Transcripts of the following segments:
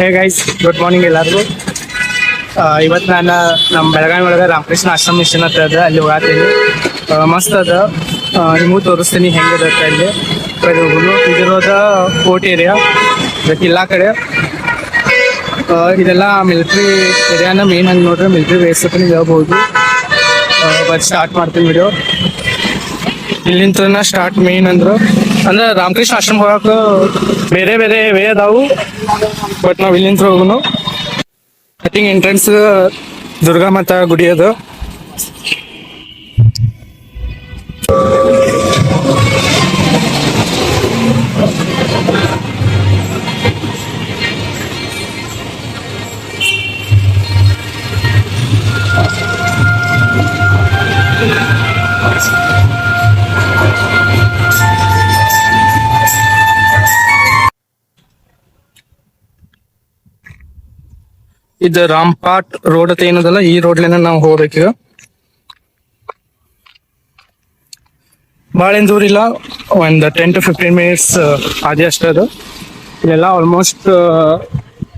Hey guys good morning ಎಲ್ಲರಿಗೂ. ಇವತ್ತು ನಾನು ನಮ್ಮ ಬೆಳಗಾವಿ ಒಳಗೆ ರಾಮಕೃಷ್ಣ ಆಶ್ರಮ ಮಿಷನ್ ಅಂತ ಅದ, ಅಲ್ಲಿ ಹೋಗತ್ತೀನಿ ಮಸ್ತ್ ಅದ. ನಿಮಗೆ ತೋರಿಸ್ತೀನಿ ಹೆಂಗಿರುತ್ತೆ ಅಲ್ಲಿ ಇದಿರೋದ ಕೋರ್ಟ್ ಏರಿಯಾ ಕಿಲ್ಲಾ ಕಡೆ. ಇದೆಲ್ಲ ಮಿಲಿಟ್ರಿ ಏರಿಯಾನ ಮೇನ್ ಹಂಗೆ ನೋಡ್ರಿ ಮಿಲಿಟ್ರಿ ಬೇಸ್ ಹೇಳ್ಬೋದು. ಬಟ್ ಸ್ಟಾರ್ಟ್ ಮಾಡ್ತೀನಿ ವಿಡಿಯೋ ಇಲ್ಲಿಂದ ಸ್ಟಾರ್ಟ್ ಮೇನ್ ಅಂದ್ರು. ಅಂದ್ರೆ ರಾಮಕೃಷ್ಣ ಆಶ್ರಮ ಹೋಗಕ್ ಬೇರೆ ಬೇರೆ ವೇ ಅದಾವು. ಬಟ್ ನಾವ್ ಇಲ್ಲಿಂದ ಹೋಗುನು. I think entrance Durga Mata ಗುಡಿ ಅದು. ಇದು ರಾಮ್ಪಾಟ್ ರೋಡ್ ಅಂತ ಏನದಲ್ಲ, ಈ ರೋಡ್ಲಿನ ನಾವು ಹೋಗ್ಬೇಕೀಗ ಏನ್ ದೂರ ಇಲ್ಲ ಒಂದು ಟೆನ್ ಟು ಫಿಫ್ಟೀನ್ ಮಿನಿಟ್ಸ್ ಅದೇ ಅಷ್ಟೇ ಅದು. ಇಲ್ಲೆಲ್ಲ ಆಲ್ಮೋಸ್ಟ್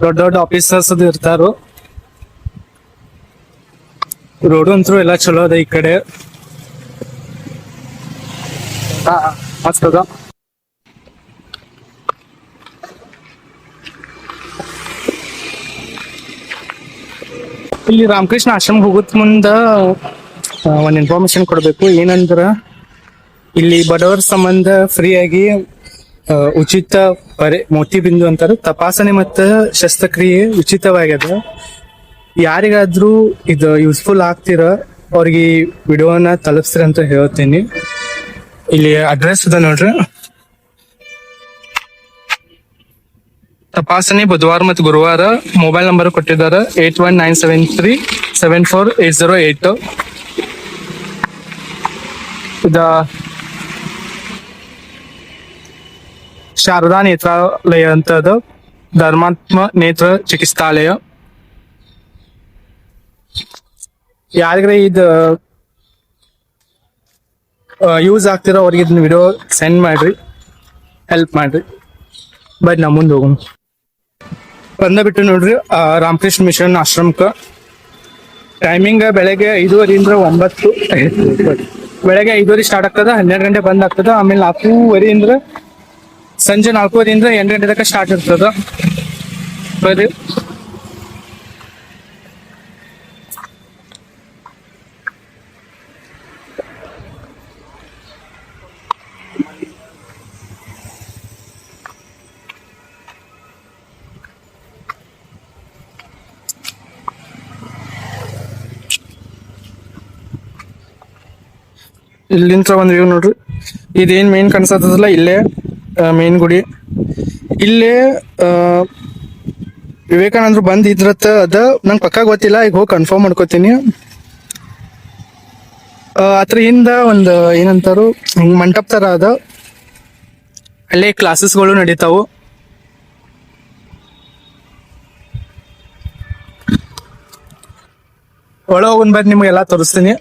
ದೊಡ್ಡ ದೊಡ್ಡ ಆಫೀಸರ್ಸ್ ಅದು ಇರ್ತಾರು. ರೋಡ್ ಅಂತೂ ಎಲ್ಲ ಚಲೋ ಅದ ಈ ಕಡೆ. ಮಸ್ತ್ ಅದ ಇಲ್ಲಿ ರಾಮಕೃಷ್ಣ ಆಶ್ರಮ ಹೋಗೋದ್ ಮುಂದ ಒಂದ್ ಇನ್ಫಾರ್ಮೇಶನ್ ಕೊಡ್ಬೇಕು. ಏನಂದ್ರ ಇಲ್ಲಿ ಬಡವರ ಸಂಬಂಧ ಫ್ರೀ ಆಗಿ ಆ, ಉಚಿತ ಪರಿ ಮೋತಿ ಬಿಂದು ಅಂತಾರೆ. ತಪಾಸಣೆ ಮತ್ತು ಶಸ್ತ್ರಕ್ರಿಯೆ ಉಚಿತವಾಗ್ಯದ. ಯಾರಿಗಾದ್ರೂ ಇದು ಯೂಸ್ಫುಲ್ ಆಗ್ತಿರ ಅವ್ರಿಗೆ ವಿಡಿಯೋನ ತಲುಪಿಸ್ರಿ ಅಂತ ಹೇಳ್ತೀನಿ. ಇಲ್ಲಿ ಅಡ್ರೆಸ್ ಅದ ನೋಡ್ರಿ. ತಪಾಸಣೆ ಬುಧವಾರ ಮತ್ತು ಗುರುವಾರ ಮೊಬೈಲ್ ನಂಬರ್ ಕೊಟ್ಟಿದ್ದಾರೆ eight one nine seven three seven four eight zero eight ಇದ ಶಾರದಾ ನೇತ್ರಾಲಯ ಅಂತ ಧರ್ಮಾತ್ಮ ನೇತ್ರ ಚಿಕಿತ್ಸಾಲಯ. ಯಾರಿಗ್ರೆ ಇದು ಯೂಸ್ ಆಗ್ತಿರೋ ಅವ್ರಿಗೆ ಇದನ್ನ ವಿಡಿಯೋ ಸೆಂಡ್ ಮಾಡ್ರಿ. ಹೆಲ್ಪ್ ಮಾಡ್ರಿ. ಬಟ್ ನಾ ಮುಂದೆ ಹೋಗೋಣ. ಬಂದ ಬಿಟ್ಟು ನೋಡ್ರಿ ರಾಮಕೃಷ್ಣ ಮಿಷನ್ ಆಶ್ರಮಕ್ಕ. ಟೈಮಿಂಗ್ ಬೆಳಗ್ಗೆ ಐದುವರೆಯಿಂದ ಒಂಬತ್ತು. ಬೆಳಗ್ಗೆ ಐದುವರೆ ಸ್ಟಾರ್ಟ್ ಆಗ್ತದ, ಹನ್ನೆರಡು ಗಂಟೆ ಬಂದ್ ಆಗ್ತದ, ಆಮೇಲೆ ನಾಲ್ಕೂವರೆಯಿಂದ ಸಂಜೆ ನಾಲ್ಕೂವರೆಯಿಂದ ಎಂಟು ಗಂಟೆ ತನಕ ಸ್ಟಾರ್ಟ್ ಇರ್ತದ. ಬರ್ರಿ ಇಲ್ಲಿಂತ್ರ ಒಂದು ವ್ಯೂ ನೋಡ್ರಿ. ಇದೇನ್ ಮೇನ್ ಕಾಣಿಸತ್ತದಲ್ಲ? ಇಲ್ಲೇ ಮೇನ್ ಗುಡಿ. ಇಲ್ಲೇ ವಿವೇಕಾನಂದರು ಬಂದ್ ಇದ್ರತ್ತ ಅದ ನಂಗೆ ಪಕ್ಕ ಗೊತ್ತಿಲ್ಲ, ಈಗ ಹೋಗಿ ಕನ್ಫರ್ಮ್ ಮಾಡ್ಕೋತೀನಿ. ಅದ್ರ ಹಿಂದ ಒಂದು, ಏನಂತಾರು, ಹಿಂಗ್ ಮಂಟಪ ತರ ಅದ. ಅಲ್ಲೇ ಕ್ಲಾಸಸ್ಗಳು ನಡೀತಾವು. ಒಳ ಹೋಗೋನ್ ಬಂದ್ ನಿಮ್ಗೆಲ್ಲ ತೋರಿಸ್ತೀನಿ.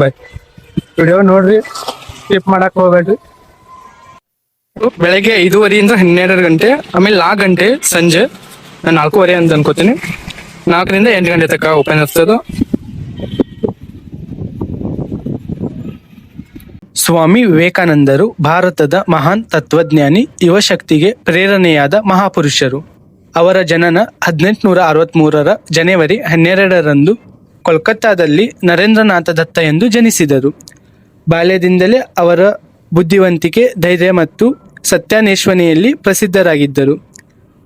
ಬಾಯ್ ವಿಡಿಯೋ ನೋಡ್ರಿ ಸ್ಕಿಪ್ ಮಾಡಕ್ ಹೋಗ್ಬೇಡ್ರಿ. ಬೆಳಗ್ಗೆ ಐದೂವರೆಯಿಂದ ಹನ್ನೆರಡು ಗಂಟೆ, ಆಮೇಲೆ ನಾಲ್ಕು ಗಂಟೆ ಸಂಜೆ, ನಾನು ನಾಲ್ಕೂವರೆ ಅಂತ ಅನ್ಕೋತೀನಿ. ನಾಲ್ಕರಿಂದ ಎಂಟು ಗಂಟೆ ತನಕ ಓಪನ್ ಇರ್ತದೆ ಸ್ವಾಮಿ ವಿವೇಕಾನಂದರು ಭಾರತದ ಮಹಾನ್ ತತ್ವಜ್ಞಾನಿ, ಯುವಶಕ್ತಿಗೆ ಪ್ರೇರಣೆಯಾದ ಮಹಾಪುರುಷರು. ಅವರ ಜನನ ಹದಿನೆಂಟುನೂರ ಅರವತ್ಮೂರರ ಜನವರಿ ಹನ್ನೆರಡರಂದು ಕೋಲ್ಕತ್ತಾದಲ್ಲಿ ನರೇಂದ್ರನಾಥ ದತ್ತ ಎಂದು ಜನಿಸಿದರು. ಬಾಲ್ಯದಿಂದಲೇ ಅವರ ಬುದ್ಧಿವಂತಿಕೆ, ಧೈರ್ಯ ಮತ್ತು ಸತ್ಯಾನ್ವೇಷಣೆಯಲ್ಲಿ ಪ್ರಸಿದ್ಧರಾಗಿದ್ದರು.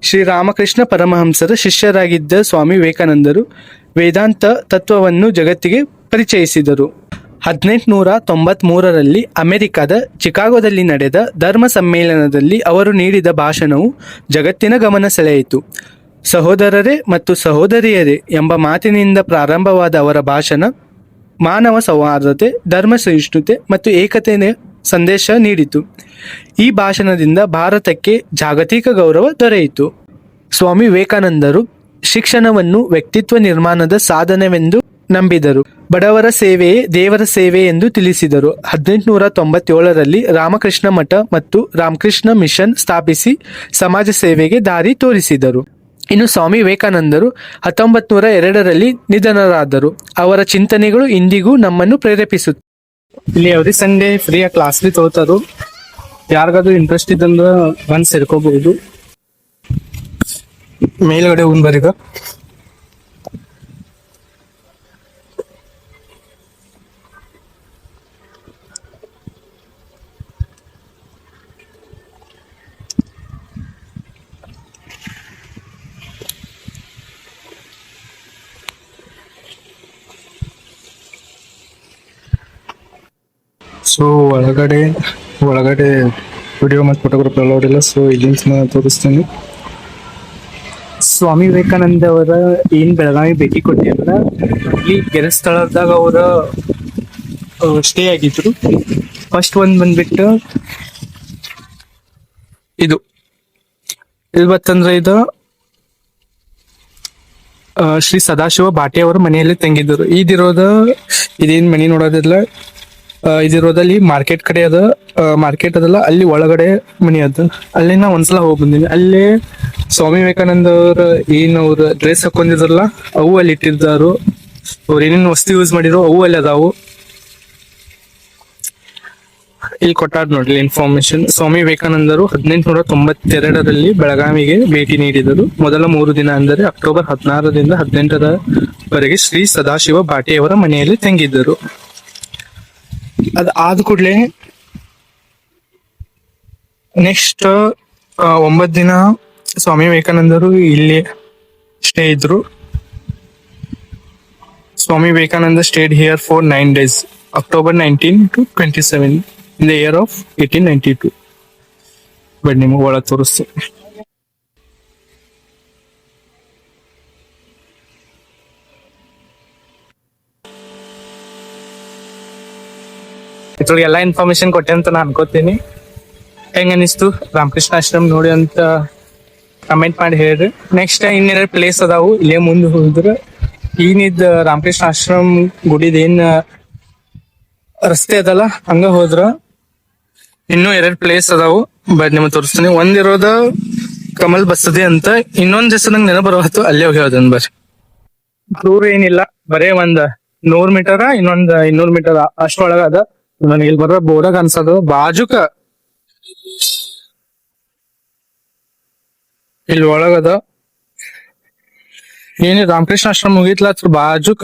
ಶ್ರೀರಾಮಕೃಷ್ಣ ಪರಮಹಂಸರ ಶಿಷ್ಯರಾಗಿದ್ದ ಸ್ವಾಮಿ ವಿವೇಕಾನಂದರು ವೇದಾಂತ ತತ್ವವನ್ನು ಜಗತ್ತಿಗೆ ಪರಿಚಯಿಸಿದರು. ಹದಿನೆಂಟುನೂರ ತೊಂಬತ್ಮೂರರಲ್ಲಿ ಅಮೆರಿಕದ ಚಿಕಾಗೋದಲ್ಲಿ ನಡೆದ ಧರ್ಮ ಸಮ್ಮೇಳನದಲ್ಲಿ ಅವರು ನೀಡಿದ ಭಾಷಣವು ಜಗತ್ತಿನ ಗಮನ ಸೆಳೆಯಿತು. ಸಹೋದರರೇ ಮತ್ತು ಸಹೋದರಿಯರೇ ಎಂಬ ಮಾತಿನಿಂದ ಪ್ರಾರಂಭವಾದ ಅವರ ಭಾಷಣ, ಮಾನವ ಸೌಹಾರ್ದತೆ ಧರ್ಮ ಸಹಿಷ್ಣುತೆ ಮತ್ತು ಏಕತೆಯ ಸಂದೇಶ ನೀಡಿತು. ಈ ಭಾಷಣದಿಂದ ಭಾರತಕ್ಕೆ ಜಾಗತಿಕ ಗೌರವ ದೊರೆಯಿತು. ಸ್ವಾಮಿ ವಿವೇಕಾನಂದರು ಶಿಕ್ಷಣವನ್ನು ವ್ಯಕ್ತಿತ್ವ ನಿರ್ಮಾಣದ ಸಾಧನವೆಂದು ನಂಬಿದರು. ಬಡವರ ಸೇವೆಯೇ ದೇವರ ಸೇವೆ ಎಂದು ತಿಳಿಸಿದರು. ಹದಿನೆಂಟುನೂರ ತೊಂಬತ್ತೇಳರಲ್ಲಿ ರಾಮಕೃಷ್ಣ ಮಠ ಮತ್ತು ರಾಮಕೃಷ್ಣ ಮಿಷನ್ ಸ್ಥಾಪಿಸಿ ಸಮಾಜ ಸೇವೆಗೆ ದಾರಿ ತೋರಿಸಿದರು. ಇನ್ನು ಸ್ವಾಮಿ ವಿವೇಕಾನಂದರು ಹತ್ತೊಂಬತ್ತು ನೂರ ಎರಡರಲ್ಲಿ ನಿಧನರಾದರು. ಅವರ ಚಿಂತನೆಗಳು ಇಂದಿಗೂ ನಮ್ಮನ್ನು ಪ್ರೇರೇಪಿಸುತ್ತೆ ಇಲ್ಲಿ ಎವ್ರಿ ಸಂಡೇ ಫ್ರೀ ಆಗಿ ಕ್ಲಾಸ್ ಬಿ ತಗೋತಾರು ಯಾರಿಗಾದ್ರೂ ಇಂಟ್ರೆಸ್ಟ್ ಇದ್ದಂದ್ರೆ ಬಂದು ಸೇರ್ಕೋಬಹುದು. ಮೇಲ್ಗಡೆ ಹೋಗಿ ಬರೀಗ ಸೊ ಒಳಗಡೆ ಒಳಗಡೆ ವಿಡಿಯೋ ಮತ್ತು ಫೋಟೋಗ್ರಾಫರ್ ಅಲೌಡ್ ಇಲ್ಲ. ಸೊ ಇಲ್ಲಿಂದ ತೋರಿಸ್ತೀನಿ. ಸ್ವಾಮಿ ವಿವೇಕಾನಂದ ಅವರ ಏನ್ ಬೆಳಗಾವಿ ಭೇಟಿ ಕೊಟ್ಟಿದ್ರ ಇಲ್ಲಿ ಗೆರಸ್ಥಳದಾಗ ಅವರ ಸ್ಟೇ ಆಗಿದ್ರು. ಫಸ್ಟ್ ಒಂದ್ ಬಂದ್ಬಿಟ್ಟು ಇದು. ಇಲ್ಲಿ ಬತ್ತಂದ್ರೆ ಇದು ಶ್ರೀ ಸದಾಶಿವ ಬಾಟೆ ಅವರು ಮನೆಯಲ್ಲಿ ತಂಗಿದ್ದರು ಇದಿರೋದು ಇದೇನ್ ಮನಿ ನೋಡೋದಿಲ್ಲ. ಇದಿರೋದಲ್ಲಿ ಮಾರ್ಕೆಟ್ ಕಡೆ ಅದ. ಮಾರ್ಕೆಟ್ ಅದಲ್ಲ, ಅಲ್ಲಿ ಒಳಗಡೆ ಮನಿ ಅದ. ಅಲ್ಲಿ ನಾ ಒಂದ್ಸಲ ಹೋಗಿ ಬಂದಿನಿ. ಅಲ್ಲಿ ಸ್ವಾಮಿ ವಿವೇಕಾನಂದ ಅವ್ರ ಏನ್ ಅವ್ರ ಡ್ರೆಸ್ ಹಾಕೊಂಡಿದ್ರಲ್ಲ, ಅವು ಅಲ್ಲಿ ಇಟ್ಟಿದ್ದಾರು. ಅವ್ರ ಏನೇನ್ ವಸ್ತು ಯೂಸ್ ಮಾಡಿರೋ ಅವು ಅಲ್ಲಿ ಅದಾವು. ಇಲ್ಲಿ ಕೊಟ್ಟಾರ ನೋಡ್ರಿ ಇನ್ಫಾರ್ಮೇಶನ್ ಸ್ವಾಮಿ ವಿವೇಕಾನಂದರು ಹದಿನೆಂಟುನೂರ ತೊಂಬತ್ತೆರಡರಲ್ಲಿ ಬೆಳಗಾವಿಗೆ ಭೇಟಿ ನೀಡಿದರು. ಮೊದಲ ಮೂರು ದಿನ ಅಂದರೆ ಅಕ್ಟೋಬರ್ ಹದಿನಾರರಿಂದ ಹದಿನೆಂಟರವರೆಗೆ ಶ್ರೀ ಸದಾಶಿವ ಬಾಟೆಯವರ ಮನೆಯಲ್ಲಿ ತಂಗಿದ್ದರು. ಅದ್ ಆದ ಕೂಡಲೇ ನೆಕ್ಸ್ಟ್ ಒಂಬತ್ ದಿನ ಸ್ವಾಮಿ ವಿವೇಕಾನಂದರು ಇಲ್ಲಿ ಸ್ಟೇ ಇದ್ರು. Swami Vivekananda stayed here for nine days October nineteen to twenty seven in the year of eighteen ninety two but ನಿಮಗೆ ಒಳಗೆ ತೋರಿಸ್ತೀನಿ. ಇದ್ರೊಳಗೆ ಎಲ್ಲಾ ಇನ್ಫಾರ್ಮೇಶನ್ ಕೊಟ್ಟೆ ಅಂತ ನಾನು ಅನ್ಕೋತೀನಿ. ಹೆಂಗ ಅನಿಸ್ತು? ರಾಮಕೃಷ್ಣ ಆಶ್ರಮ್ ನೋಡಿ ಅಂತ ಕಮೆಂಟ್ ಮಾಡಿ ಹೇಳ್ರಿ. ನೆಕ್ಸ್ಟ್ ಇನ್ನೆರಡು ಪ್ಲೇಸ್ ಅದಾವು. ಇಲ್ಲೇ ಮುಂದೆ ಹೋದ್ರ ಏನಿದ್ ರಾಮಕೃಷ್ಣ ಆಶ್ರಮ್ ಗುಡಿದ ಏನ್ ರಸ್ತೆ ಅದಲ್ಲ, ಹಂಗ ಹೋದ್ರ ಇನ್ನೂ ಎರಡ್ ಪ್ಲೇಸ್ ಅದಾವು. ಬಟ್ ನಿಮ್ಗೆ ತೋರಿಸ್ತೀನಿ. ಒಂದಿರೋದ ಕಮಲ್ ಬಸದಿ ಅಂತ. ಇನ್ನೊಂದ್ ದಿವಸ ನಂಗೆ ನೆನಪು ಬರೋತ್ತು ಅಲ್ಲೇ ಹೋಗಿ ಹೇಳ್ದನ್ ಬರ್ರಿ. ದೂರ ಏನಿಲ್ಲ. ಬರೇ ಒಂದ್ ನೂರ್ ಮೀಟರ್ ಇನ್ನೊಂದ್ ಇನ್ನೂರ್ ಮೀಟರ್ ಅಷ್ಟೊಳಗ ಅದ. ನನಗೆ ಇಲ್ಲಿ ಬರೋ ಬೋರ್ಡಾಗ ಅನ್ಸೋದು, ಬಾಜುಕ ಇಲ್ಲಿ ಒಳಗದ ಏನಿ ರಾಮಕೃಷ್ಣ ಆಶ್ರಮ ಮುಗಿತ್ಲ? ಅದ್ರ ಬಾಜುಕ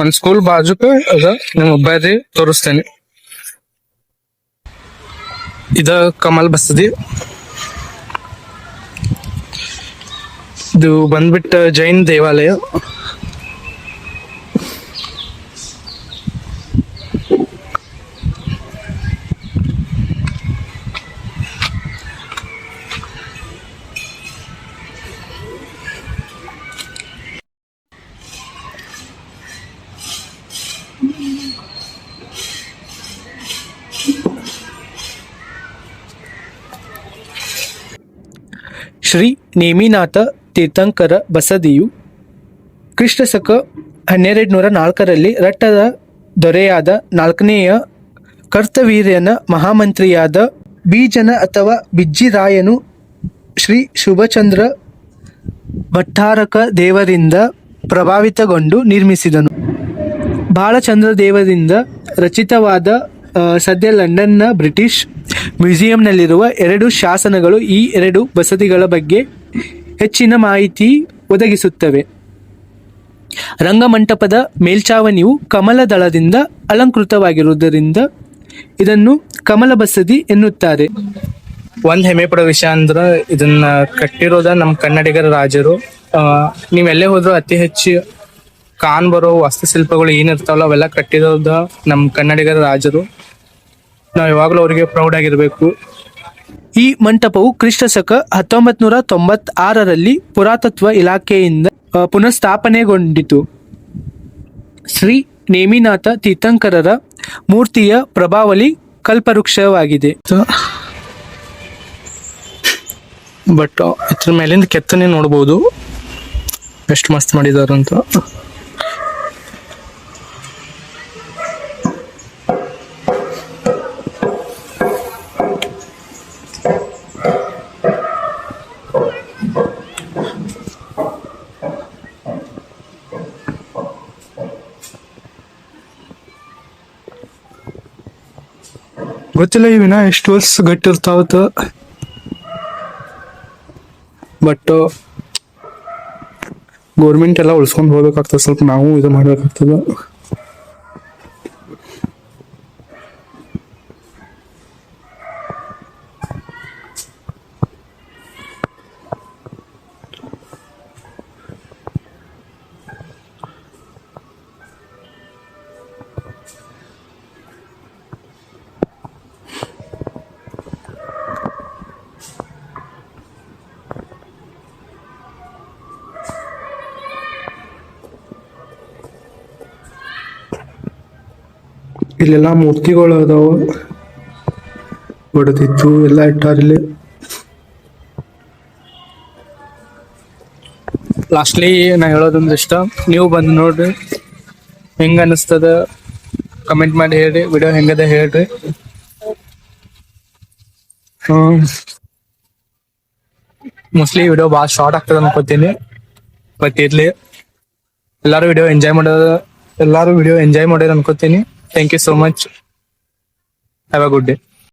ಒಂದ್ ಸ್ಕೂಲ್ ಬಾಜುಕ ಅದ? ನಿಮ್ ಬರ್ರಿ ತೋರಿಸ್ತೇನೆ. ಇದ ಕಮಲ್ ಬಸದಿ. ಇದು ಬಂದ್ಬಿಟ್ಟು ಜೈನ್ ದೇವಾಲಯ. ಶ್ರೀ ನೇಮಿನಾಥ ತೀರ್ಥಂಕರ ಬಸದಿಯು ಕ್ರಿಸ್ತಶಕ ಹನ್ನೆರಡು ನೂರ ನಾಲ್ಕರಲ್ಲಿ ರಟ್ಟದ ದೊರೆಯಾದ ನಾಲ್ಕನೆಯ ಕರ್ತವೀರ್ಯನ ಮಹಾಮಂತ್ರಿಯಾದ ಬೀಜನ ಅಥವಾ ಬಿಜ್ಜಿರಾಯನು ಶ್ರೀ ಶುಭಚಂದ್ರ ಭಟ್ಟಾರಕ ದೇವರಿಂದ ಪ್ರಭಾವಿತಗೊಂಡು ನಿರ್ಮಿಸಿದನು. ಬಾಲಚಂದ್ರ ದೇವರಿಂದ ರಚಿತವಾದ ಸದ್ಯ ಲಂಡನ್ನ ಬ್ರಿಟಿಷ್ ಮ್ಯೂಸಿಯಂನಲ್ಲಿರುವ ಎರಡು ಶಾಸನಗಳು ಈ ಎರಡು ಬಸದಿಗಳ ಬಗ್ಗೆ ಹೆಚ್ಚಿನ ಮಾಹಿತಿ ಒದಗಿಸುತ್ತವೆ. ರಂಗಮಂಟಪದ ಮೇಲ್ಛಾವಣಿಯು ಕಮಲ ದಳದಿಂದ ಅಲಂಕೃತವಾಗಿರುವುದರಿಂದ ಇದನ್ನು ಕಮಲ ಬಸದಿ ಎನ್ನುತ್ತಾರೆ. ಒಂದ್ ಹೆಮ್ಮೆ ಪಡೋ ವಿಷಯ ಅಂದ್ರ ಇದನ್ನ ಕಟ್ಟಿರೋದ ನಮ್ಮ ಕನ್ನಡಿಗರ ರಾಜರು. ನೀವೆಲ್ಲೇ ಹೋದ್ರು ಅತಿ ಹೆಚ್ಚು ಕಾನ್ ಬರೋ ವಾಸ್ತುಶಿಲ್ಪಗಳು ಏನಿರ್ತಾವಲ್ಲ ಅವೆಲ್ಲ ಕಟ್ಟಿರೋದ ನಮ್ಮ ಕನ್ನಡಿಗರ ರಾಜರು. ನಾವು ಯಾವಾಗಲೂ ಅವರಿಗೆ ಪ್ರೌಡ್ ಆಗಿರಬೇಕು. ಈ ಮಂಟಪವು ಕ್ರಿಸ್ತ ಶಕ ಹತ್ತೊಂಬತ್ ನೂರ ತೊಂಬತ್ತಾರರಲ್ಲಿ ಪುರಾತತ್ವ ಇಲಾಖೆಯಿಂದ ಪುನಃಸ್ಥಾಪನೆಗೊಂಡಿತು. ಶ್ರೀ ನೇಮಿನಾಥ ತೀರ್ಥಂಕರರ ಮೂರ್ತಿಯ ಪ್ರಭಾವಲಿ ಕಲ್ಪವೃಕ್ಷವಾಗಿದೆ. ಬಟ್ ಇದ್ರ ಮೇಲಿಂದ ಕೆತ್ತನೆ ನೋಡ್ಬೋದು. ಎಷ್ಟು ಮಸ್ತ್ ಮಾಡಿದಾರ ಗೊತ್ತಿಲ್ಲ ಇವಿನ ಎಷ್ಟು ವರ್ಷ ಗಟ್ಟಿರ್ತಾವತ್ತ. ಬಟ್ ಗೌರ್ಮೆಂಟ್ ಎಲ್ಲ ಉಳಿಸ್ಕೊಂಡು ಹೋಗ್ಬೇಕಾಗ್ತದೆ ಸ್ವಲ್ಪ ನಾವು ಇದು ಮಾಡ್ಬೇಕಾಗ್ತದೆ. ಇಲ್ಲೆಲ್ಲ ಮೂರ್ತಿಗಳು ಅದಾವ. ಹೊಡೆದಿತ್ತು, ಎಲ್ಲ ಇಟ್ಟಾರ ಇಲ್ಲಿ. ಲಾಸ್ಟ್ಲಿ ನಾ ಹೇಳೋದೊಂದು ಇಷ್ಟ. ನೀವು ಬಂದು ನೋಡ್ರಿ. ಹೆಂಗ ಅನಿಸ್ತದ ಕಮೆಂಟ್ ಮಾಡಿ ಹೇಳ್ರಿ. ವಿಡಿಯೋ ಹೆಂಗದ ಹೇಳ್ರಿ. ಮೋಸ್ಟ್ಲಿ ವಿಡಿಯೋ ಭಾಳ ಶಾರ್ಟ್ ಆಗ್ತದ ಅನ್ಕೋತೀನಿ. ಬಟ್ ಇರ್ಲಿ. ಎಲ್ಲಾರು ವಿಡಿಯೋ ಎಂಜಾಯ್ ಮಾಡೋದ ಎಲ್ಲಾರು ವಿಡಿಯೋ ಎಂಜಾಯ್ ಮಾಡ್ಯಾರ ಅನ್ಕೋತೀನಿ. Thank you so much. Have a good day.